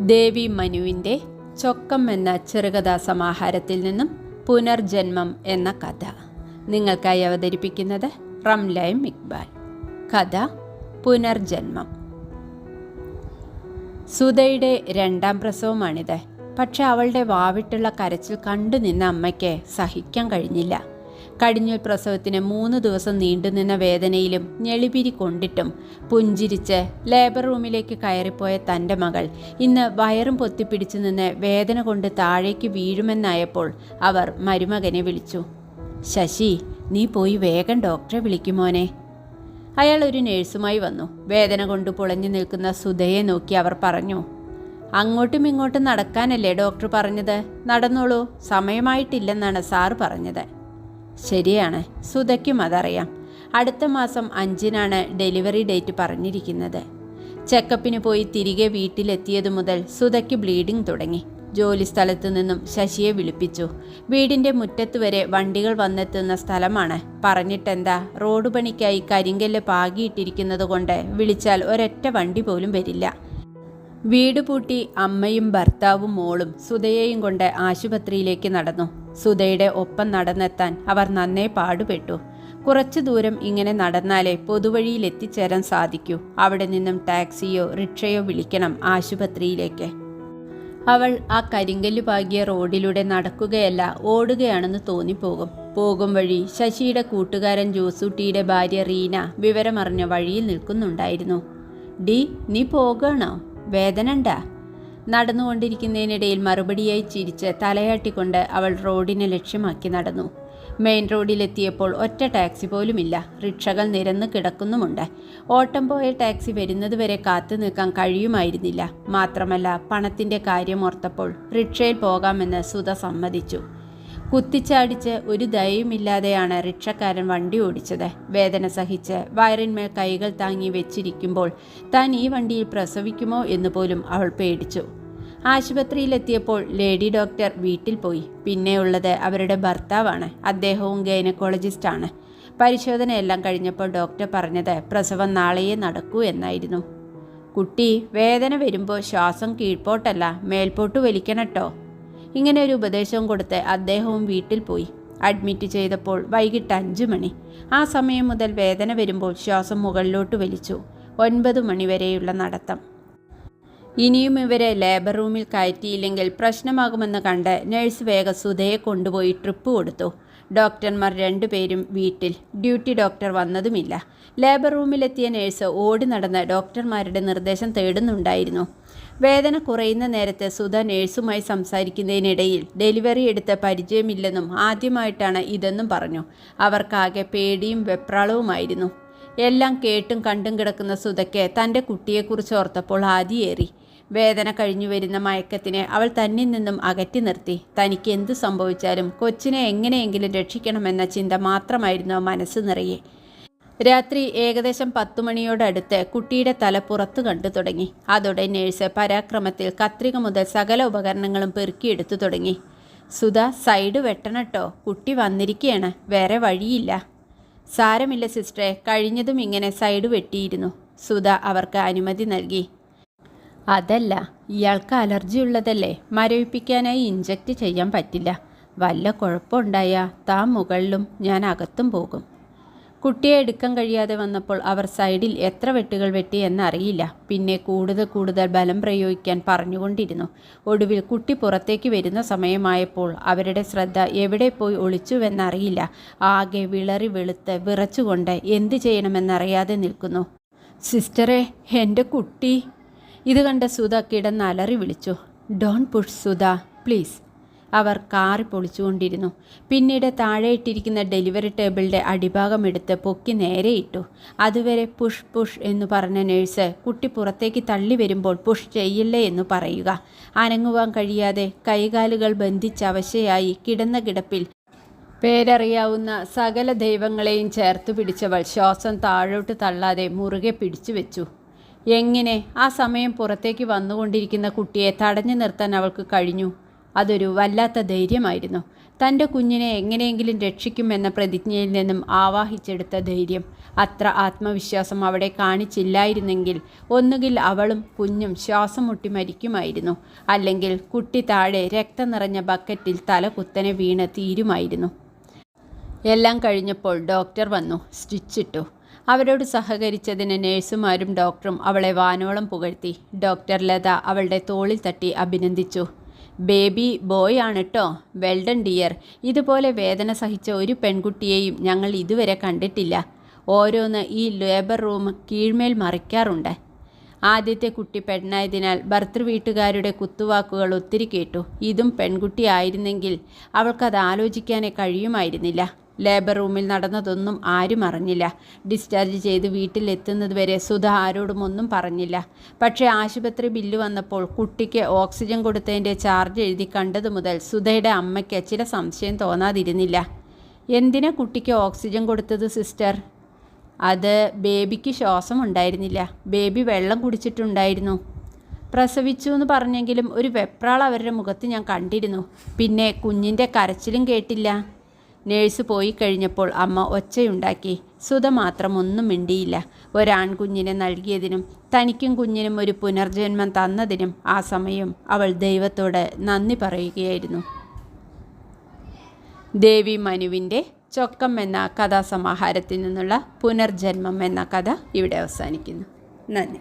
ദേവി മനുവിന്റെ ചൊക്കം എന്ന ചെറുകഥാ സമാഹാരത്തിൽ നിന്നും പുനർജന്മം എന്ന കഥ നിങ്ങൾക്കായി അവതരിപ്പിക്കുന്നത് റംലൈം ഇക്ബാൽ. കഥ പുനർജന്മം. സുധയുടെ രണ്ടാം പ്രസവമാണിത്. പക്ഷെ അവളുടെ വാവിട്ടുള്ള കരച്ചിൽ കണ്ടു നിന്ന അമ്മയ്ക്ക് സഹിക്കാൻ കഴിഞ്ഞില്ല. കടിഞ്ഞൂൽ പ്രസവത്തിന് മൂന്ന് ദിവസം നീണ്ടുനിന്ന വേദനയിലും ഞെളിപിരി കൊണ്ടിട്ടും പുഞ്ചിരിച്ച് ലേബർ റൂമിലേക്ക് കയറിപ്പോയ തന്റെ മകൾ ഇന്ന് വയറും പൊത്തിപ്പിടിച്ചു നിന്ന് വേദന കൊണ്ട് താഴേക്ക് വീഴുമെന്നായപ്പോൾ അവർ മരുമകനെ വിളിച്ചു. ശശി നീ പോയി വേഗം ഡോക്ടറെ വിളിക്കുമോനെ അയാൾ ഒരു നേഴ്സുമായി വന്നു. വേദന കൊണ്ട് പൊളഞ്ഞു നിൽക്കുന്ന സുധയെ നോക്കി അവർ പറഞ്ഞു അങ്ങോട്ടും ഇങ്ങോട്ടും നടക്കാനല്ലേ ഡോക്ടർ പറഞ്ഞത്? നടന്നോളൂ. സമയമായിട്ടില്ലെന്നാണ് സാറ് പറഞ്ഞത്. ശരിയാണ്. സുധയ്ക്കും അതറിയാം. അടുത്ത മാസം അഞ്ചിനാണ് ഡെലിവറി ഡേറ്റ് പറഞ്ഞിരിക്കുന്നത്. ചെക്കപ്പിന് പോയി തിരികെ വീട്ടിലെത്തിയതു മുതൽ സുധയ്ക്ക് ബ്ലീഡിംഗ് തുടങ്ങി. ജോലി സ്ഥലത്തു നിന്നും ശശിയെ വിളിപ്പിച്ചു. വീടിന്റെ മുറ്റത്ത് വരെ വണ്ടികൾ വന്നെത്തുന്ന സ്ഥലമാണ്. പറഞ്ഞിട്ടെന്താ റോഡ് പണിക്കായി കരിങ്കല്ല് പാകിയിട്ടിരിക്കുന്നത് കൊണ്ട് വിളിച്ചാൽ ഒരൊറ്റ വണ്ടി പോലും വരില്ല. വീട് പൂട്ടി അമ്മയും ഭർത്താവും മോളും സുധയെയും കൊണ്ട് ആശുപത്രിയിലേക്ക് നടന്നു. സുധയുടെ ഒപ്പം നടന്നെത്താൻ അവർ നന്നേ പാടുപെട്ടു. കുറച്ചു ദൂരം ഇങ്ങനെ നടന്നാലേ പൊതുവഴിയിൽ എത്തിച്ചേരാൻ സാധിക്കൂ. അവിടെ നിന്നും ടാക്സിയോ റിക്ഷയോ വിളിക്കണം ആശുപത്രിയിലേക്ക്. അവൾ ആ കരിങ്കല്ല് പാകിയ റോഡിലൂടെ നടക്കുകയല്ല ഓടുകയാണെന്ന് തോന്നിപ്പോകും. പോകും വഴി ശശിയുടെ കൂട്ടുകാരൻ ജോസൂട്ടിയുടെ ഭാര്യ റീന വിവരമറിഞ്ഞ വഴിയിൽ നിൽക്കുന്നുണ്ടായിരുന്നു. ഡി നീ പോകണോ? വേദനണ്ടാ. നടന്നുകൊണ്ടിരിക്കുന്നതിനിടയിൽ മറുപടിയായി ചിരിച്ച് തലയാട്ടിക്കൊണ്ട് അവൾ റോഡിനെ ലക്ഷ്യമാക്കി നടന്നു. മെയിൻ റോഡിലെത്തിയപ്പോൾ ഒറ്റ ടാക്സി പോലുമില്ല. റിക്ഷകൾ നിരന്ന് കിടക്കുന്നുമുണ്ട്. ഓട്ടം പോയ ടാക്സി വരുന്നതുവരെ കാത്തു നിൽക്കാൻ കഴിയുമായിരുന്നില്ല. മാത്രമല്ല പണത്തിന്റെ കാര്യം ഓർത്തപ്പോൾ റിക്ഷയിൽ പോകാമെന്ന് സുധ സമ്മതിച്ചു. കുത്തിച്ചാടിച്ച് ഒരു ദയയുമില്ലാതെയാണ് റിക്ഷക്കാരൻ വണ്ടി ഓടിച്ചത്. വേദന സഹിച്ച് വയറിന്മേൽ കൈകൾ താങ്ങി വെച്ചിരിക്കുമ്പോൾ താൻ ഈ വണ്ടിയിൽ പ്രസവിക്കുമോ എന്ന് പോലും അവൾ പേടിച്ചു. ആശുപത്രിയിലെത്തിയപ്പോൾ ലേഡി ഡോക്ടർ വീട്ടിൽ പോയി. പിന്നെയുള്ളത് അവരുടെ ഭർത്താവാണ്. അദ്ദേഹവും ഗൈനക്കോളജിസ്റ്റാണ് പരിശോധനയെല്ലാം കഴിഞ്ഞപ്പോൾ ഡോക്ടർ പറഞ്ഞത് പ്രസവം നാളെയേ നടക്കൂ എന്നായിരുന്നു. കുട്ടി വേദന വരുമ്പോൾ ശ്വാസം കീഴ്പോട്ടല്ല മേൽപോട്ട് വലിക്കണട്ടോ. ഇങ്ങനെ ഒരു ഉപദേശവും കൊടുത്ത് അദ്ദേഹവും വീട്ടിൽ പോയി. അഡ്മിറ്റ് ചെയ്തപ്പോൾ വൈകിട്ട് അഞ്ചു മണി. ആ സമയം മുതൽ വേദന വരുമ്പോൾ ശ്വാസം മുകളിലോട്ട് വലിച്ചു. ഒൻപത് മണിവരെയുള്ള നടത്തം. ഇനിയും ഇവരെ ലേബർ റൂമിൽ കയറ്റിയില്ലെങ്കിൽ പ്രശ്നമാകുമെന്ന് കണ്ട് നഴ്സ് വേഗ സുധയെ കൊണ്ടുപോയി ട്രിപ്പ് കൊടുത്തു. ഡോക്ടർമാർ രണ്ടുപേരും വീട്ടിൽ. ഡ്യൂട്ടി ഡോക്ടർ വന്നതുമില്ല. ലേബർ റൂമിലെത്തിയ നേഴ്സ് ഓടി നടന്ന് ഡോക്ടർമാരുടെ നിർദ്ദേശം തേടുന്നുണ്ടായിരുന്നു. വേദന കുറയുന്ന നേരത്തെ സുധ നേഴ്സുമായി സംസാരിക്കുന്നതിനിടയിൽ ഡെലിവറി എടുത്ത പരിചയമില്ലെന്നും ആദ്യമായിട്ടാണ് ഇതെന്നും പറഞ്ഞു. അവർക്കാകെ പേടിയും വെപ്രാളവുമായിരുന്നു. എല്ലാം കേട്ടും കണ്ടും കിടക്കുന്ന സുധയ്ക്ക് തന്റെ കുട്ടിയെക്കുറിച്ച് ഓർത്തപ്പോൾ ആദിയേറി വേദന കഴിഞ്ഞു വരുന്ന മയക്കത്തിനെ അവൾ തന്നിൽ നിന്നും അകറ്റി നിർത്തി. തനിക്ക് എന്ത് സംഭവിച്ചാലും കൊച്ചിനെ എങ്ങനെയെങ്കിലും രക്ഷിക്കണമെന്ന ചിന്ത മാത്രമായിരുന്നു മനസ്സ് നിറയെ. രാത്രി ഏകദേശം പത്തു മണിയോടടുത്ത് കുട്ടിയുടെ തല പുറത്തു കണ്ടു തുടങ്ങി. അതോടെ നേഴ്സ് പരാക്രമത്തിൽ കത്രിക മുതൽ സകല ഉപകരണങ്ങളും പെറുക്കിയെടുത്തു തുടങ്ങി. സുധ സൈഡ് വെട്ടണട്ടോ. കുട്ടി വന്നിരിക്കുകയാണ് വേറെ വഴിയില്ല. സാരമില്ല സിസ്റ്ററെ കഴിഞ്ഞതും ഇങ്ങനെ സൈഡ് വെട്ടിയിരുന്നു. സുധ അവർക്ക് അനുമതി നൽകി. അതല്ല ഇയാൾക്ക് അലർജി ഉള്ളതല്ലേ. മരവിപ്പിക്കാനായി ഇഞ്ചക്റ്റ് ചെയ്യാൻ പറ്റില്ല. വല്ല കുഴപ്പമുണ്ടായാൽ താൻ മുകളിലും ഞാൻ അകത്തും പോകും. കുട്ടിയെ എടുക്കാൻ കഴിയാതെ വന്നപ്പോൾ അവർ സൈഡിൽ എത്ര വെട്ടുകൾ വെട്ടി എന്നറിയില്ല. പിന്നെ കൂടുതൽ കൂടുതൽ ബലം പ്രയോഗിക്കാൻ പറഞ്ഞുകൊണ്ടിരുന്നു. ഒടുവിൽ കുട്ടി പുറത്തേക്ക് വരുന്ന സമയമായപ്പോൾ അവരുടെ ശ്രദ്ധ എവിടെ പോയി ഒളിച്ചുവെന്നറിയില്ല. ആകെ വിളറി വെളുത്ത് വിറച്ചുകൊണ്ട് എന്ത് ചെയ്യണമെന്നറിയാതെ നിൽക്കുന്നു. സിസ്റ്ററെ എന്റെ കുട്ടി. ഇത് കണ്ട സുധ കിടന്ന് അലറി വിളിച്ചു. Don't push Sudha please. അവർ കാറി പൊളിച്ചുകൊണ്ടിരുന്നു. പിന്നീട് താഴെയിട്ടിരിക്കുന്ന ഡെലിവറി ടേബിളിന്റെ അടിഭാഗം എടുത്ത് പൊക്കി നേരെ ഇട്ടു. അതുവരെ പുഷ് പുഷ് എന്ന് പറഞ്ഞ നേഴ്സ് കുട്ടി പുറത്തേക്ക് തള്ളി വരുമ്പോൾ പുഷ് ചെയ്യില്ലേ എന്ന് പറയുക. അനങ്ങുവാൻ കഴിയാതെ കൈകാലുകൾ ബന്ധിച്ചവശയായി കിടന്ന കിടപ്പിൽ പേരറിയാവുന്ന സകല ദൈവങ്ങളെയും ചേർത്ത് പിടിച്ചവൾ ശ്വാസം താഴോട്ട് തള്ളാതെ മുറുകെ പിടിച്ചു വെച്ചു. എങ്ങനെ? ആ സമയം പുറത്തേക്ക് വന്നുകൊണ്ടിരിക്കുന്ന കുട്ടിയെ തടഞ്ഞു നിർത്താൻ അവൾക്ക് കഴിഞ്ഞു. അതൊരു വല്ലാത്ത ധൈര്യമായിരുന്നു. തന്റെ കുഞ്ഞിനെ എങ്ങനെയെങ്കിലും രക്ഷിക്കുമെന്ന പ്രതിജ്ഞയിൽ നിന്നും ആവാഹിച്ചെടുത്ത ധൈര്യം അത്ര ആത്മവിശ്വാസം അവിടെ കാണിച്ചില്ലായിരുന്നെങ്കിൽ ഒന്നുകിൽ അവളും കുഞ്ഞും ശ്വാസം മുട്ടി മരിക്കുമായിരുന്നു. അല്ലെങ്കിൽ കുട്ടി താഴെ രക്തം നിറഞ്ഞ ബക്കറ്റിൽ തല കുത്തനെ വീണ് തീരുമായിരുന്നു. എല്ലാം കഴിഞ്ഞപ്പോൾ ഡോക്ടർ വന്നു സ്റ്റിച്ചിട്ടു. അവരോട് സഹകരിച്ചതിന് നേഴ്സുമാരും ഡോക്ടറും അവളെ വാനോളം പുകഴ്ത്തി. ഡോക്ടർ ലത അവളുടെ തോളിൽ തട്ടി അഭിനന്ദിച്ചു. ബേബി ബോയ് ആണ് കേട്ടോ വെൽഡൺ ഡിയർ ഇതുപോലെ വേദന സഹിച്ച ഒരു പെൺകുട്ടിയെയും ഞങ്ങൾ ഇതുവരെ കണ്ടിട്ടില്ല. ഓരോന്ന് ഈ ലേബർ റൂം കീഴ്മേൽ മറിക്കാറുണ്ട്. ആദ്യത്തെ കുട്ടി പെണ്ണായതിനാൽ ഭർത്തൃ വീട്ടുകാരുടെ കുത്തുവാക്കുകൾ ഒത്തിരി കേട്ടു. ഇതും പെൺകുട്ടിയായിരുന്നെങ്കിൽ അവൾക്കത് ആലോചിക്കാനേ കഴിയുമായിരുന്നില്ല. ലേബർ റൂമിൽ നടന്നതൊന്നും ആരും അറിഞ്ഞില്ല. ഡിസ്ചാർജ് ചെയ്ത് വീട്ടിലെത്തുന്നതുവരെ സുധ ആരോടും ഒന്നും പറഞ്ഞില്ല. പക്ഷേ ആശുപത്രി ബില്ല് വന്നപ്പോൾ കുട്ടിക്ക് ഓക്സിജൻ കൊടുത്തതിന്റെ ചാർജ് എഴുതി കണ്ടതു മുതൽ സുധയുടെ അമ്മയ്ക്ക് ചില സംശയം തോന്നാതിരുന്നില്ല. എന്തിനാ കുട്ടിക്ക് ഓക്സിജൻ കൊടുത്തത് സിസ്റ്റർ? അത് ബേബിക്ക് ശ്വാസം ഉണ്ടായിരുന്നില്ല. ബേബി വെള്ളം കുടിച്ചിട്ടുണ്ടായിരുന്നു. പ്രസവിച്ചു എന്ന് പറഞ്ഞെങ്കിലും ഒരു വെപ്രാൾ അവരുടെ മുഖത്ത് ഞാൻ കണ്ടിരുന്നു. പിന്നെ കുഞ്ഞിന്റെ കരച്ചിലും കേട്ടില്ല. നേഴ്സ് പോയി കഴിഞ്ഞപ്പോൾ അമ്മ ഒച്ചയുണ്ടാക്കി. സുധ മാത്രം ഒന്നും മിണ്ടിയില്ല. ഒരാൺകുഞ്ഞിനെ നൽകിയതിനും തനിക്കും കുഞ്ഞിനും ഒരു പുനർജന്മം തന്നതിനും ആ സമയം അവൾ ദൈവത്തോട് നന്ദി പറയുകയായിരുന്നു. ദേവി മനുവിന്റെ ചൊക്കം എന്ന കഥാസമാഹാരത്തിൽ നിന്നുള്ള പുനർജന്മം എന്ന കഥ ഇവിടെ അവസാനിക്കുന്നു. നന്ദി.